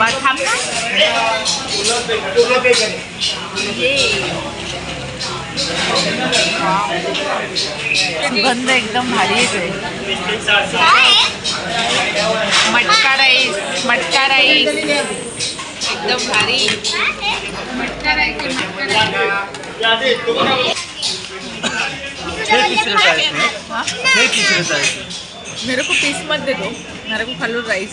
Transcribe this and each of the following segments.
बाद सुगंध एकदम भारी मटका राइस मटका राइस एकदम भारी मटका राईस मटका हाँ? मेरे को पीस मत दे दो मेरे को खालू राइस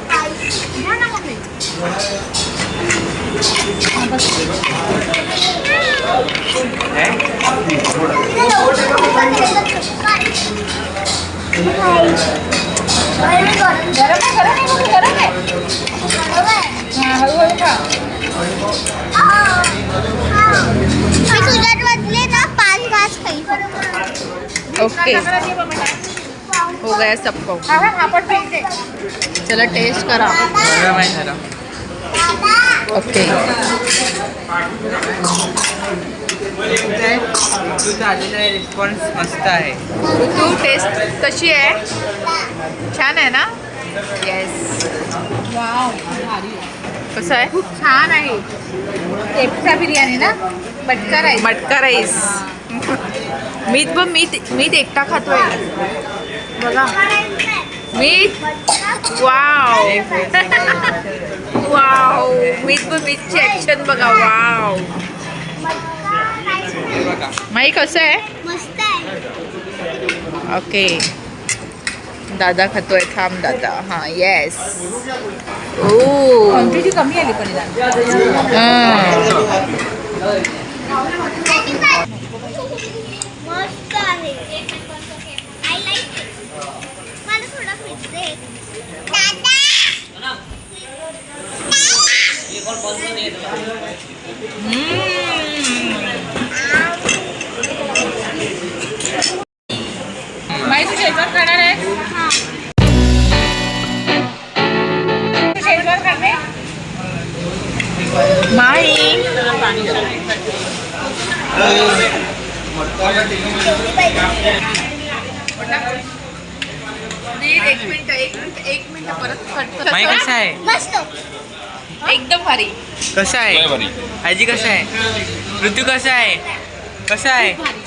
하나 건데. 네? 얼른 걸은 여러 가 हुआ है सबको चलो टेस्ट करा ओके रिस्पॉन्स मस्त आहे तू टेस्ट कशी आहे छान आहे ना येस कसं आहे खूप छान आहे टेपचा बिर्याणी ना मटका राईस मटका राईस मी पण मीत एकटा खातोय बघा मीठ वाव वाव मीट पे मीट ॲक्शन बगा वाव माई कसं है ओके दादा खतो है थाम दादा हाँ यस ओ कमी आली पण हां काल फोला कुछ दे दादा दादा दादा हम् माई माई माई शेजवार काना रे हाँ माई माई माई माई माई एक मिनिट एक मिनिट एक मिनिट परत माई नाही कसा आहे मस्त एकदम भारी कसा आहे आजी कसा आहे ऋतू कसा आहे कसा आहे